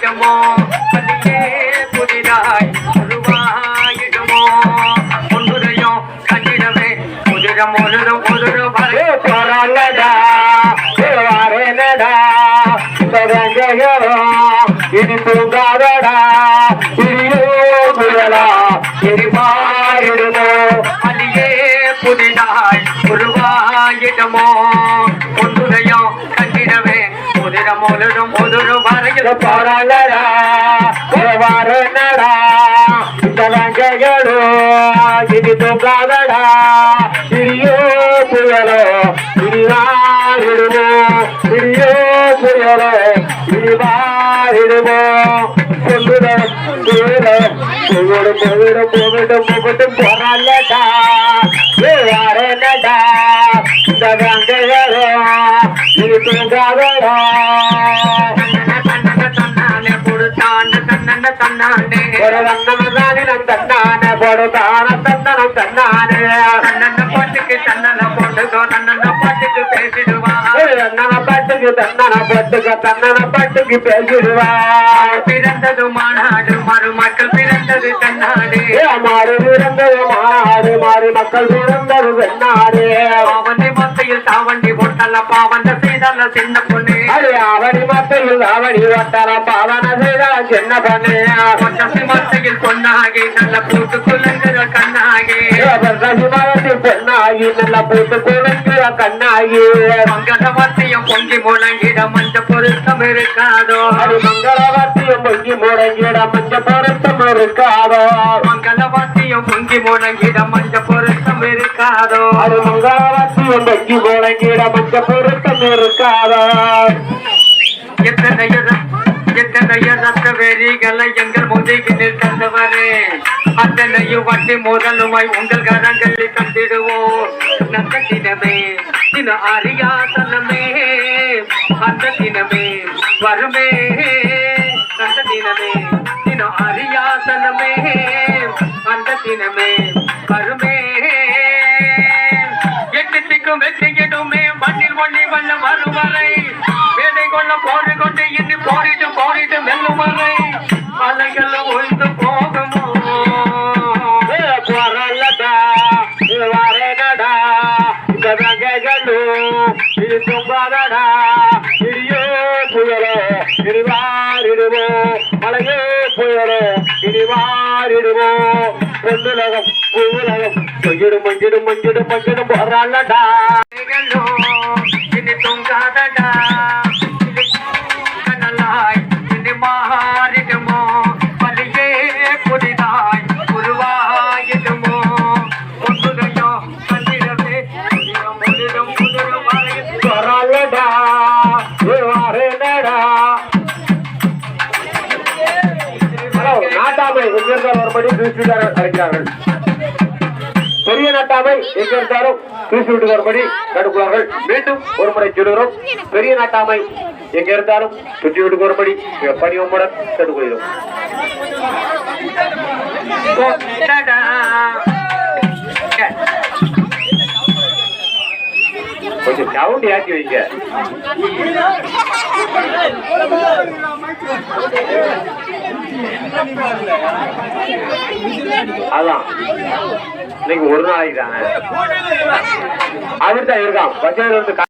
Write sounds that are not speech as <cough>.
புதிதாயிடுமோ அதுக்கே புதிதாய் உருவாயிடுமோ? ஒன்றுதையும் கண்டிடவே புதிரம் ஒருதும் புதிரும் போறாங்கடா வரேனடா இது பூங்காதடா புயலா இது மாறிடுமோ? அலியே புதிதாய் உருவாயிடுமோ? ஒன்றுதையும் கண்டிடவே புதிரம் ஒருதும் புதிரும் வரையில் போறாங்கடா வரேனடா தொடங்கையரும் இனி தூங்காதடா இனியோ புயலோ இனி மாறிடுமோ புயலோ இனி மாறிடுமோ சொல்லுறேன் சொல்லுறேன் புகழும் புகழும் புகழும் போறாங்கடா தன்னன தன்னானே. ஒரு தன்னமதானி நம் தன்னான பொடுதான தன்னனம் தன்னானே. தன்னன பாட்டுக்கு தன்னன போட்டுக்கோ தன்னன பாட்டுக்கு பேசிடுவா. தன்னன பாட்டுக்கு தன்னன பட்டுக்கு தன்னன பாட்டுக்கு பேசிடுவா. பிறந்தது மாநாடு மருமக்கள் பிறந்தது தன்னாடு. மாறு பிறந்தது மாறு மாறி மக்கள் பிறந்தது வெண்ணாடு பாவந்தி மத்தையில் தாவண்டி போட்டல பாவந்த செய்தல சின்ன பொண்ணு. அது அவனி மத்தையில் அவனி வட்டார? பாவன செய்த சின்ன பண்ணு. கொட்டசி மத்தையில் பொன்னாகி நல்ல பூட்டு குலங்குற கண்ணாகி. சசிமரத்தில் பெண்ணாகி நல்ல பூத்து குழந்தைய கண்ணாகி. மங்கள மத்தையும் பொங்கி முழங்கிட மஞ்ச பொருத்தம் இருக்காதோ? அது மங்களவத்தியம் பொங்கி முடங்கிட மஞ்ச பொருத்தம் இருக்காதோ? மங்கள மத்தையும் பொங்கி முழங்கிட மஞ்ச பொருத்தம் இருக்காதோ? அது மங்களவத்தியம் பொங்கி முடங்கிட மஞ்ச பொருத்தம் வெறிகளை எங்கள் முதுகினில் தந்தவரே. அத்தனையும் வட்டி முதலுமாய் உங்கள் கரங்களில் கண்டிடுவோம் நல்ல தினமே தின அறியாசனமே அந்த தினமே வருமே. அந்த தினமே தின அறியாசனமே அந்த தினமே வருமே. எட்டு திக்கும் வெற்றியிடுமே மண்ணில் ஒளி வல்ல வருவரை. வரை கொள்ள போடு கொண்டு இன்னி போரிட்டு போரிட்டு வெல்லும் வரை அலைகள் ஒழிந்து போகுமோ போறல்லடா வரேனடா இந்த இது தும்பாதடா புயலோ புயலோ பொன்னுலகம் பூவுலகம் மஞ்சிடும் மஞ்சிடும் மஞ்சிடும் மஞ்சிடும் வரலடா நாட்டாமை எங்கிருந்தால் ஒருபடி கிறிஸ்துக்காரர் அழைக்கிறார்கள் பெரிய நாட்டாமை எங்கிருந்தாலும் கிறிஸ்து விட்டு ஒருபடி தடுக்கிறார்கள் மீண்டும் ஒரு முறை சொல்லுகிறோம். பெரிய நாட்டாமை எங்க இருந்தாலும் சுற்றி விட்டு ஒருபடி பணிவமுடன் தடுக்கிறோம் கொட்டடா. கொஞ்சம் சவுண்ட் ஏற்றி வைங்க. <laughs> அதான். இன்னைக்கு ஒரு நாளைக்கு தானே அவர் தான் இருக்கான். பச்சையில இருந்து